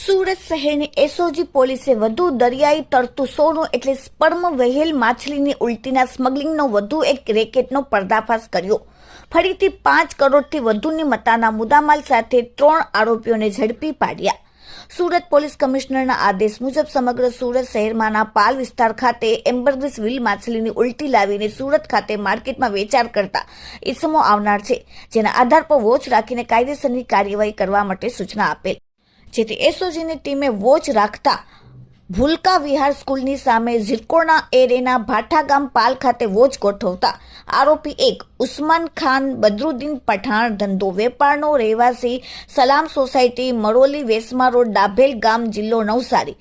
સુરત શહેરની એસઓજી પોલીસે વધુ દરિયાઈ તરતું સોનું એટલે સ્પર્મ વહેલ માછલીની ઉલટીના સ્મગલિંગનો વધુ એક રેકેટનો પર્દાફાશ કર્યો. ફરીથી પાંચ કરોડથી વધુની મતાના મુદ્દામાલ સાથે ત્રણ આરોપીઓને ઝડપી પાડ્યા. સુરત પોલીસ કમિશનરના આદેશ મુજબ સમગ્ર સુરત શહેરમાંના પાલ વિસ્તાર ખાતે એમ્બરગ્રીસ વ્હીલ માછલીની ઉલટી લાવીને સુરત ખાતે માર્કેટમાં વેચાણ કરતા ઇસમો આવનાર છે, જેના આધાર પર વોચ રાખીને કાયદેસરની કાર્યવાહી કરવા માટે સૂચના આપેલ. જેથી એસઓજીની ટીમે વોચ રાખતા ભૂલકા વિહાર સ્કૂલની સામે ઝિરકોણા એરેના ભાઠા ગામ પાલ ખાતે વોચ ગોઠવતા આરોપી એક ઉસ્માન ખાન બદરુદ્દીન પઠાણ ધંધો વેપારનો રહેવાસી સલામ સોસાયટી મરોલી વેસમા રોડ ડાભેલ ગામ જિલ્લો નવસારી.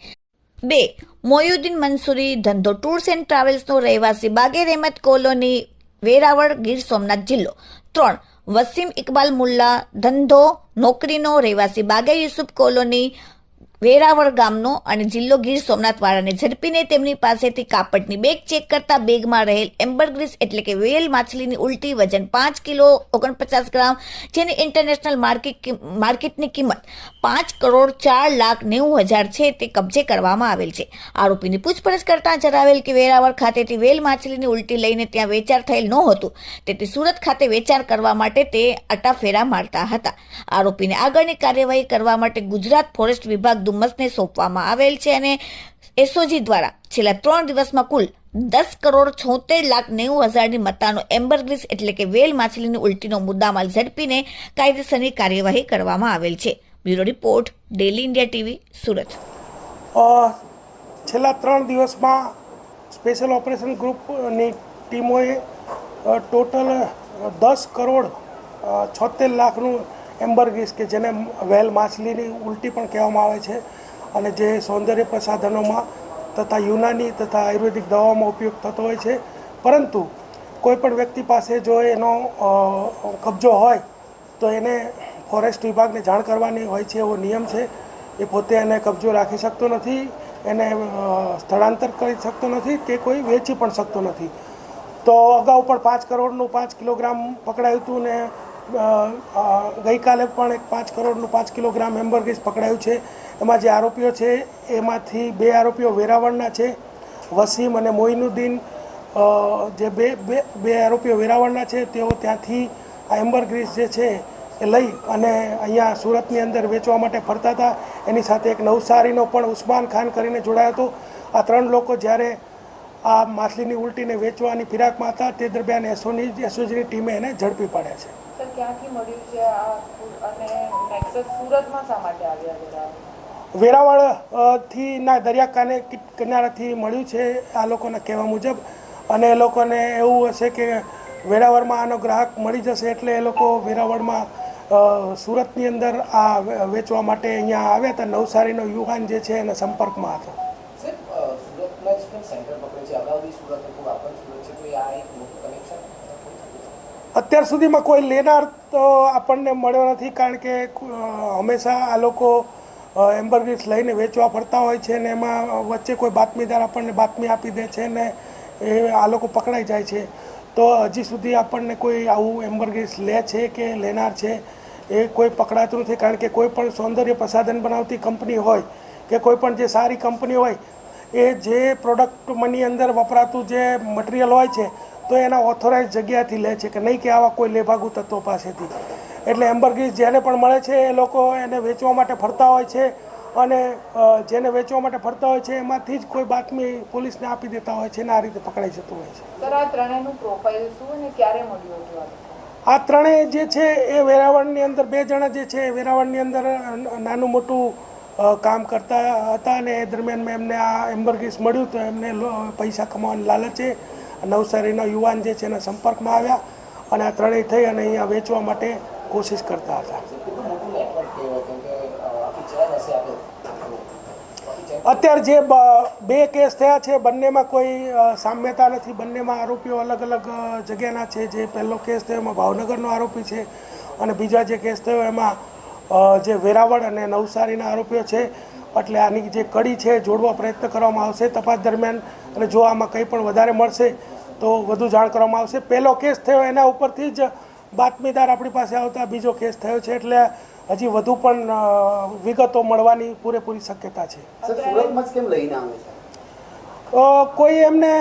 બે, મોયુદ્દીન મંસૂરી ધંધો ટૂર્સ એન્ડ ટ્રાવેલ્સનો રહેવાસી બાગેર અહેમદ કોલોની વેરાવળ ગીર સોમનાથ જિલ્લો. ત્રણ વસીમ ઇકબાલ મુલ્લા ધંધો નોકરીનો રહેવાસી બાગે યુસુફ કોલોની વેરાવળ ગામનો અને જિલ્લો ગીર સોમનાથ વાળાને ઝડપીને તેમની પાસેથી કાપડની બેગ ચેક કરતા બેગમાં રહેલ એમ્બરગ્રીસ એટલે કે વેલ માછલીની ઉલટી વજન પાંચ કિલો ઓગણપચાસ ગ્રામ, જેની ઇન્ટરનેશનલ માર્કેટ માર્કેટની કિંમત પાંચ કરોડ ચાર લાખ નેવું હજાર છે તે કબજે કરવામાં આવેલ છે. આરોપીની પૂછપરછ કરતા જણાવેલ કે વેરાવળ ખાતેથી વેલ માછલીની ઉલટી લઈને ત્યાં વેચાણ થયેલ નહોતું, તેથી સુરત ખાતે વેચાણ કરવા માટે તે અટાફેરા મારતા હતા. આરોપીને આગળની કાર્યવાહી કરવા માટે ગુજરાત ફોરેસ્ટ વિભાગ ડુમસને સોંપવામાં આવેલ છે અને એસઓજી દ્વારા છેલ્લા ત્રણ દિવસમાં કુલ દસ કરોડ છોતેર લાખ નેવું હજારની મત્તાનો એમ્બરગ્રીસ એટલે કે વેલ માછલીની ઉલટીનો મુદ્દામાલ ઝડપીને કાયદેસરની કાર્યવાહી કરવામાં આવેલ છે. Bureau report, daily India TV, Surat. છેલ્લા ત્રણ દિવસમાં સ્પેશિયલ ઓપરેશન ગ્રુપની ટીમોએ ટોટલ દસ કરોડ છોતેર લાખનું એમ્બરગીસ કે જેને વેલ માછલીની ઉલટી પણ કહેવામાં આવે છે અને જે સૌંદર્ય પ્રસાધનોમાં તથા યુનાની તથા આયુર્વેદિક દવાઓમાં ઉપયોગ થતો હોય છે. પરંતુ કોઈપણ વ્યક્તિ પાસે જો એનો કબજો હોય તો એને ફોરેસ્ટ વિભાગને જાણ કરવાની હોય છે એવો નિયમ છે. એ પોતે એને કબજો રાખી શકતો નથી, એને સ્થળાંતર કરી શકતો નથી કે કોઈ વેચી પણ શકતો નથી. તો અગાઉ પણ પાંચ કરોડનું પાંચ કિલોગ્રામ પકડાયું હતું ને ગઈકાલે પણ એક પાંચ કરોડનું પાંચ કિલોગ્રામ હેમ્બરગીસ પકડાયું છે. એમાં જે આરોપીઓ છે, એમાંથી બે આરોપીઓ વેરાવળના છે. વસીમ અને મોઇનુદ્દીન જે બે બે બે આરોપીઓ વેરાવળના છે, તેઓ ત્યાંથી આ એમ્બરગ્રીસ જે છે, એ લઈ અને અહીંયા સુરતની અંદર વેચવા માટે ફરતા હતા. એની સાથે એક નવસારીનો પણ ઉસ્માન ખાન કરીને જોડાયો હતો. આ ત્રણ લોકો જ્યારે આ માછલીની ઉલટીને વેચવાની ફિરાકમાં હતા, તે દરમિયાન એસોની, એસઓજીની ટીમે એને ઝડપી પાડ્યા છે. ક્યાંથી મળ્યું છે આ અને નેક્સસ સુરતમાં શા માટે આવ્યા વેરાવળ વેરાવળથી ના દરિયાકાને કિ- કિનારાથી મળ્યું છે આ લોકોના કહેવા મુજબ. અને એ લોકોને એવું હશે કે વેરાવળમાં આનો ગ્રાહક મળી જશે એટલે એ લોકો વેરાવળમાં સુરતની અંદર આ વે- વેચવા માટે અહીંયા આવ્યા હતા. નવસારીનો યુવાન જે છે એના સંપર્કમાં હતો. સુરતમાં જ સેન્ટર પકડે છે? અગાઉથી સુરત હતું આ સુરત છે કોઈ આ એક કનેક્શન અત્યાર સુધીમાં કોઈ લેનાર તો આપણને મળ્યો નથી કારણ કે હંમેશા આ લોકો એમ્બરગ્રીસ લઈને વેચવા ફરતા હોય છે ને એમાં વચ્ચે કોઈ બાતમીદાર આપણને બાતમી આપી દે છે ને એ આ લોકો પકડાઈ જાય છે. તો હજી સુધી આપણને કોઈ આવું એમ્બરગ્રીસ લે છે કે લેનાર છે એ કોઈ પકડાતું નથી કારણ કે કોઈ પણ સૌંદર્ય પ્રસાધન બનાવતી કંપની હોય કે કોઈ પણ જે સારી કંપની હોય એ જે પ્રોડક્ટની અંદર વપરાતું જે મટીરિયલ હોય છે તો એના ઓથોરાઇઝ જગ્યાથી લે છે કે નહીં કે આવા કોઈ લેભાગુ તત્વો પાસેથી. એટલે એમ્બરગીસ જેને પણ મળે છે એ લોકો એને વેચવા માટે ફરતા હોય છે અને જેને વેચવા માટે ફરતા હોય છે એમાંથી જ કોઈ બાતમી પોલીસને આપી દેતા હોય છે અને આ રીતે પકડાઈ જતું હોય છે. સર આ ત્રણેયનું પ્રોફાઇલ શું અને ક્યારે મળ્યું હતું આ ત્રણેય જે છે એ વેરાવળની અંદર બે જણા જે છે વેરાવળની અંદર નાનું મોટું કામ કરતા હતા અને એ દરમિયાન મેં એમને આ એમ્બરગીસ મળ્યું તો એમને પૈસા કમાવાની લાલચે નવસારીનો યુવાન જે છે એના સંપર્કમાં આવ્યા અને આ ત્રણેય થઈ અને અહીંયા વેચવા માટે કોશિશ કરતા હતા. અત્યારે જે બે કેસ થયા છે, બંનેમાં કોઈ સામ્યતા નથી, બંનેમાં આરોપીઓ અલગ અલગ જગ્યાના છે. જે પહેલો કેસ થયો એમાં ભાવનગરનો આરોપી છે અને બીજા જે કેસ થયો એમાં જે વેરાવળ અને નવસારીના આરોપીઓ છે એટલે આની જે કડી છે જોડવા પ્રયત્ન કરવામાં આવશે તપાસ દરમિયાન. અને જો આમાં કંઈ પણ વધારે મળશે તો વધુ જાણ કરવામાં આવશે. પહેલો કેસ થયો એના ઉપરથી જ બાતમીદાર આપણી પાસે આવતા બીજો કેસ થયો છે એટલે હજી વધુ પણ વિગતો મળવાની પૂરેપૂરી શક્યતા છે. કોઈ એમને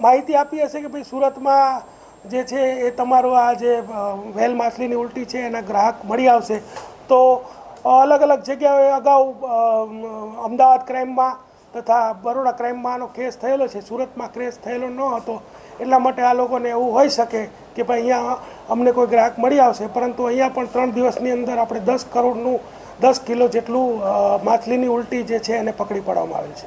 માહિતી આપી હશે કે ભાઈ સુરતમાં જે છે એ તમારો આ જે વેલ માછલીની ઉલટી છે એના ગ્રાહક મળી આવશે. તો અલગ અલગ જગ્યાએ અગાઉ અમદાવાદ ક્રાઇમમાં તથા બરોડા ક્રાઇમમાં આનો કેસ થયેલો છે. સુરતમાં કેસ થયેલો ન હતો. એટલા માટે આ લોકોને એવું હોઈ શકે કે ભાઈ અહીંયા અમને કોઈ ગ્રાહક મળી આવશે. પરંતુ અહીંયા પણ ત્રણ દિવસની અંદર આપણે દસ કરોડનું, દસ કિલો જેટલું માછલીની ઉલટી જે છે એને પકડી પાડવામાં આવેલ છે.